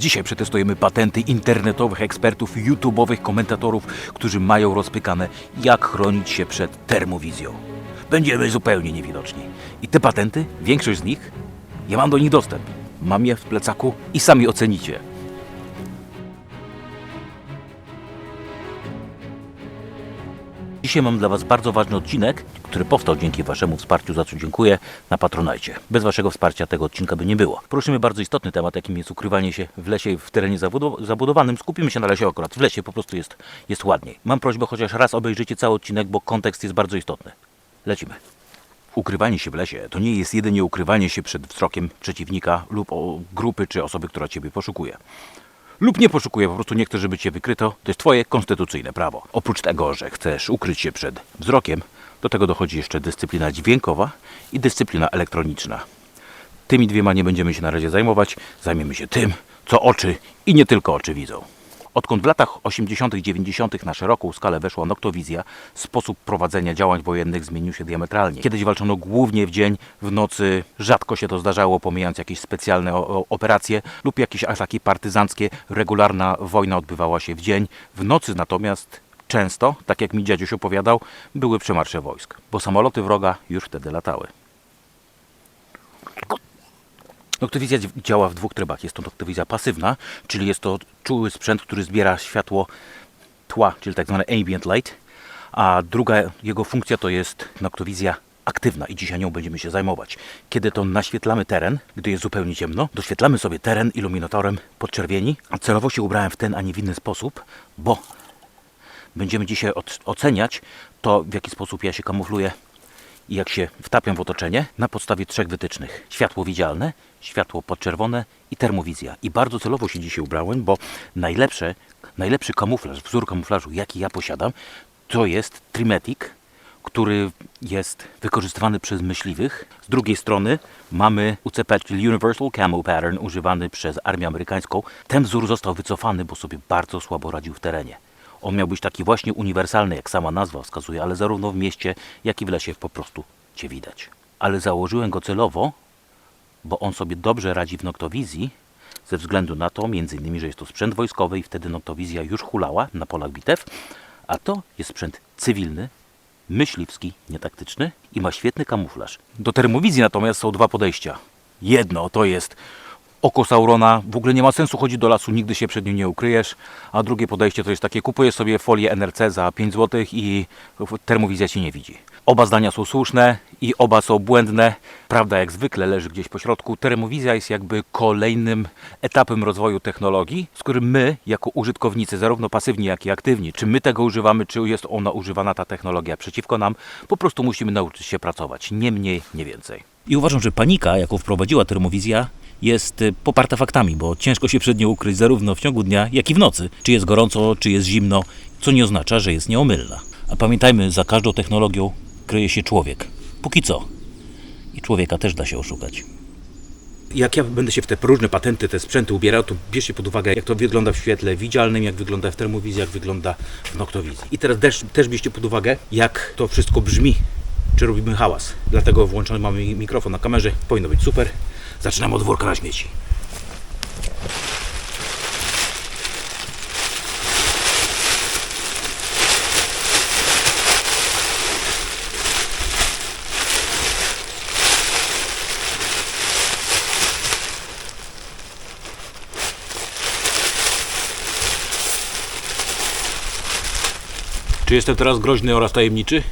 Dzisiaj przetestujemy patenty internetowych ekspertów, YouTube'owych komentatorów, którzy mają rozpykane, jak chronić się przed termowizją. Będziemy zupełnie niewidoczni. I te patenty, większość z nich, ja mam do nich dostęp. Mam je w plecaku i sami ocenicie. Dzisiaj mam dla Was bardzo ważny odcinek, który powstał dzięki Waszemu wsparciu, za co dziękuję, na Patronajcie. Bez Waszego wsparcia tego odcinka by nie było. Poruszymy bardzo istotny temat, jakim jest ukrywanie się w lesie w terenie zabudow- zabudowanym. Skupimy się na lesie akurat. W lesie po prostu jest, jest ładniej. Mam prośbę, chociaż raz obejrzyjcie cały odcinek, bo kontekst jest bardzo istotny. Lecimy. Ukrywanie się w lesie to nie jest jedynie ukrywanie się przed wzrokiem przeciwnika lub grupy czy osoby, która Ciebie poszukuje lub nie poszukuje, po prostu nie chce, żeby cię wykryto, to jest twoje konstytucyjne prawo. Oprócz tego, że chcesz ukryć się przed wzrokiem, do tego dochodzi jeszcze dyscyplina dźwiękowa i dyscyplina elektroniczna. Tymi dwiema nie będziemy się na razie zajmować, zajmiemy się tym, co oczy i nie tylko oczy widzą. Odkąd w latach 80., 90. na szeroką skalę weszła noktowizja, sposób prowadzenia działań wojennych zmienił się diametralnie. Kiedyś walczono głównie w dzień, w nocy rzadko się to zdarzało, pomijając jakieś specjalne operacje lub jakieś ataki partyzanckie. Regularna wojna odbywała się w dzień. W nocy natomiast często, tak jak mi dziadziuś opowiadał, były przemarsze wojsk, bo samoloty wroga już wtedy latały. Dzi- działa w dwóch trybach. Jest to noktowizja pasywna, czyli jest to czuły sprzęt, który zbiera światło tła, czyli tak zwane ambient light, a druga jego funkcja to jest noktowizja aktywna i dzisiaj nią będziemy się zajmować. Kiedy to naświetlamy teren, gdy jest zupełnie ciemno, doświetlamy sobie teren iluminatorem podczerwieni, a celowo się ubrałem w ten, a nie w inny sposób, bo będziemy dzisiaj oceniać to, w jaki sposób ja się kamufluję i jak się wtapiam w otoczenie na podstawie trzech wytycznych. Światło widzialne, światło podczerwone i termowizja. I bardzo celowo się dzisiaj ubrałem, bo najlepsze, najlepszy kamuflaż, wzór kamuflażu, jaki ja posiadam, to jest Trimetic, który jest wykorzystywany przez myśliwych. Z drugiej strony mamy UCP, czyli Universal Camo Pattern, używany przez armię amerykańską. Ten wzór został wycofany, bo sobie bardzo słabo radził w terenie. On miał być taki właśnie uniwersalny, jak sama nazwa wskazuje, ale zarówno w mieście, jak i w lesie po prostu cię widać. Ale założyłem go celowo, bo on sobie dobrze radzi w noktowizji, ze względu na to, między innymi, że jest to sprzęt wojskowy i wtedy noktowizja już hulała na polach bitew, a to jest sprzęt cywilny, myśliwski, nietaktyczny i ma świetny kamuflaż. Do termowizji natomiast są dwa podejścia. Jedno to jest oko Saurona, w ogóle nie ma sensu chodzić do lasu, nigdy się przed nim nie ukryjesz, a drugie podejście to jest takie, kupujesz sobie folię NRC za 5 zł i termowizja ci nie widzi. Oba zdania są słuszne i oba są błędne. Prawda jak zwykle leży gdzieś po środku. Termowizja jest jakby kolejnym etapem rozwoju technologii, z którym my, jako użytkownicy, zarówno pasywni, jak i aktywni, czy my tego używamy, czy jest ona używana, ta technologia przeciwko nam, po prostu musimy nauczyć się pracować. Nie mniej, nie więcej. I uważam, że panika, jaką wprowadziła termowizja, jest y, poparta faktami, bo ciężko się przed nią ukryć zarówno w ciągu dnia, jak i w nocy. Czy jest gorąco, czy jest zimno, co nie oznacza, że jest nieomylna. A pamiętajmy, za każdą technologią kryje się człowiek. Póki co. I człowieka też da się oszukać. Jak ja będę się w te różne patenty, te sprzęty ubierał, to bierzcie pod uwagę, jak to wygląda w świetle widzialnym, jak wygląda w termowizji, jak wygląda w noktowizji. I teraz też, też bierzcie pod uwagę, jak to wszystko brzmi, czy robimy hałas. Dlatego włączony mamy mikrofon na kamerze, powinno być super. Zaczynamy od worka na śmieci. Czy jestem teraz groźny oraz tajemniczy?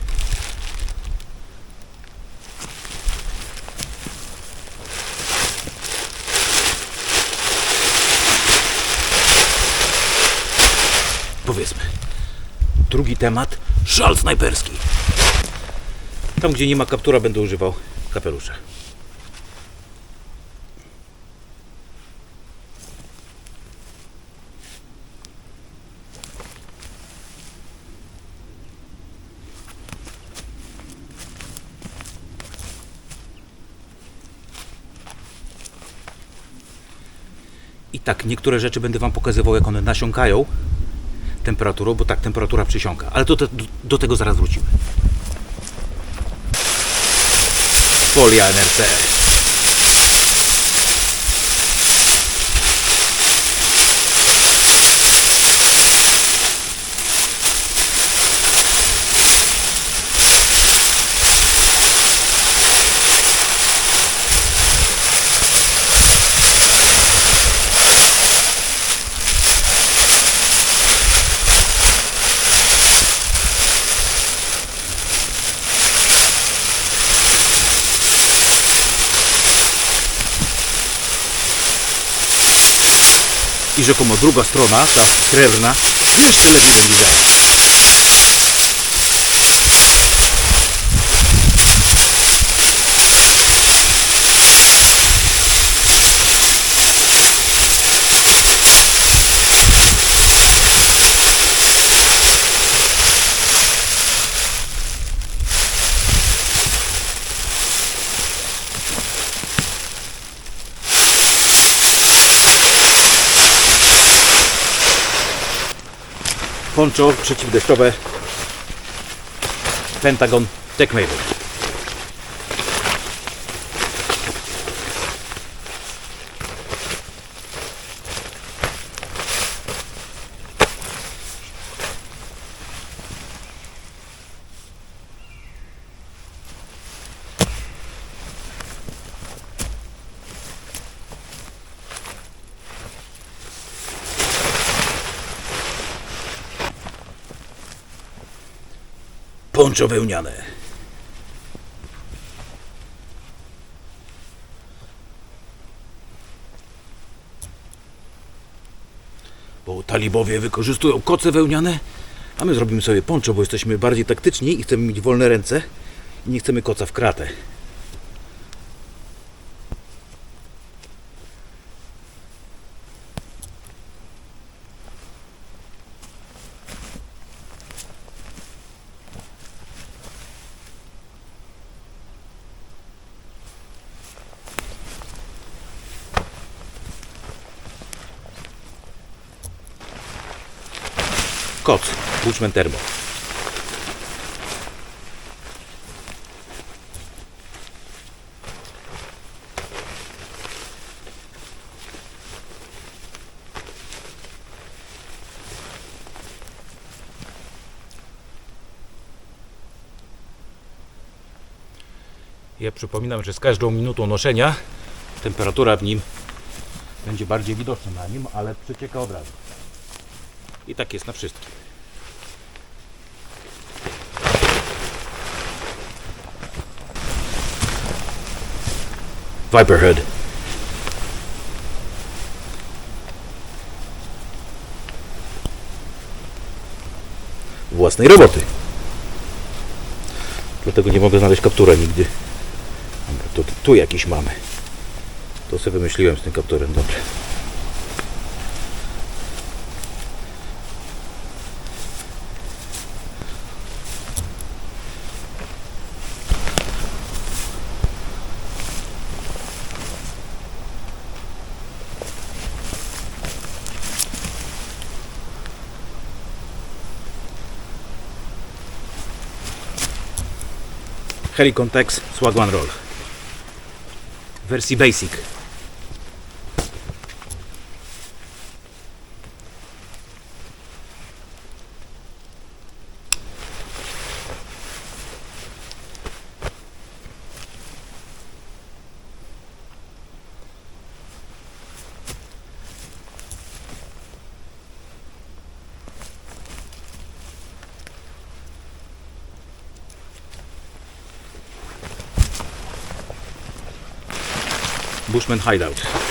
Powiedzmy. Drugi temat. Szal snajperski. Tam, gdzie nie ma kaptura, będę używał kapelusza. I tak, niektóre rzeczy będę Wam pokazywał, jak one nasiąkają temperaturą, bo tak temperatura przysiąka. Ale to, te, do, do tego zaraz wrócimy. Folia NRC. I rzekomo druga strona, ta srebrna, jeszcze lepiej będzie działać. Poncho przeciwdeszczowe Pentagon Tech. Poncho wełniane. Bo talibowie wykorzystują koce wełniane, a my zrobimy sobie poncho, bo jesteśmy bardziej taktyczni i chcemy mieć wolne ręce i nie chcemy koca w kratę. Koc, Bushman Termo. Ja przypominam, że z każdą minutą noszenia temperatura w nim będzie bardziej widoczna na nim, ale przecieka od razu. I tak jest na wszystkim. Viperhead. Własnej roboty. Dlatego nie mogę znaleźć kaptura nigdy. Dobra, to tu jakiś mamy. To sobie wymyśliłem z tym kapturem, dobrze. Helicon Tex Swag One Roll w wersji Basic. Bushman Hideout.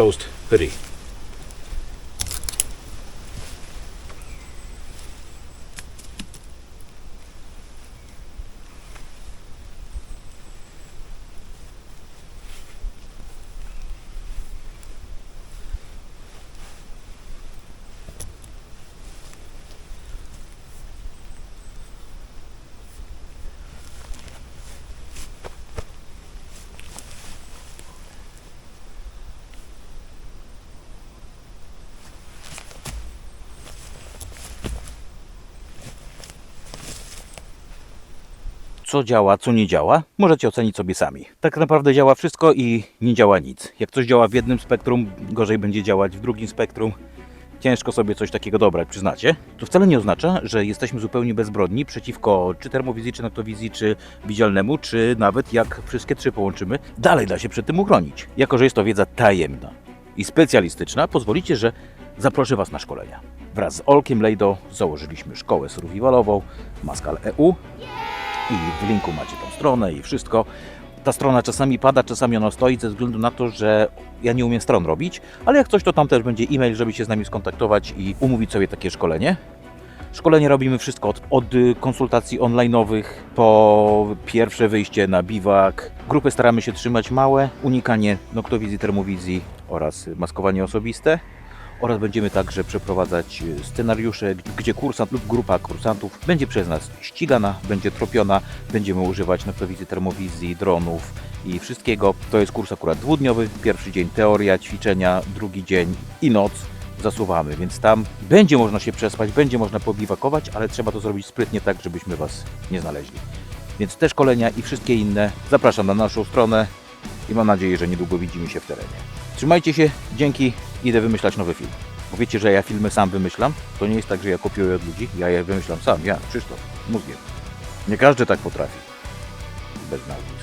Ghost hoodie. Co działa, co nie działa, możecie ocenić sobie sami. Tak naprawdę działa wszystko i nie działa nic. Jak coś działa w jednym spektrum, gorzej będzie działać w drugim spektrum. Ciężko sobie coś takiego dobrać, przyznacie. To wcale nie oznacza, że jesteśmy zupełnie bezbrodni przeciwko czy termowizji, czy noktowizji, czy widzialnemu, czy nawet jak wszystkie trzy połączymy, dalej da się przed tym uchronić. Jako, że jest to wiedza tajemna i specjalistyczna, pozwolicie, że zaproszę Was na szkolenia. Wraz z Olkiem Lejdo założyliśmy szkołę survivalową Maskal EU i w linku macie tą stronę i wszystko. Ta strona czasami pada, czasami ona stoi ze względu na to, że ja nie umiem stron robić, ale jak coś to tam też będzie e-mail, żeby się z nami skontaktować i umówić sobie takie szkolenie. Szkolenie robimy wszystko od, od konsultacji online'owych po pierwsze wyjście na biwak. Grupy staramy się trzymać małe, unikanie noktowizji, termowizji oraz maskowanie osobiste. Oraz będziemy także przeprowadzać y, scenariusze, gdzie kursant lub grupa kursantów będzie przez nas ścigana, będzie tropiona, będziemy używać noktowizji, termowizji, dronów i wszystkiego. To jest kurs akurat dwudniowy. Pierwszy dzień teoria, ćwiczenia, drugi dzień i noc zasuwamy, więc tam będzie można się przespać, będzie można pobiwakować, ale trzeba to zrobić sprytnie tak, żebyśmy Was nie znaleźli. Więc te szkolenia i wszystkie inne zapraszam na naszą stronę i mam nadzieję, że niedługo widzimy się w terenie. Trzymajcie się, dzięki, idę wymyślać nowy film. Bo wiecie, że ja filmy sam wymyślam, to nie jest tak, że ja kopiuję od ludzi, ja je wymyślam sam, ja, Krzysztof, mózgiem. Nie każdy tak potrafi. Bez nauki.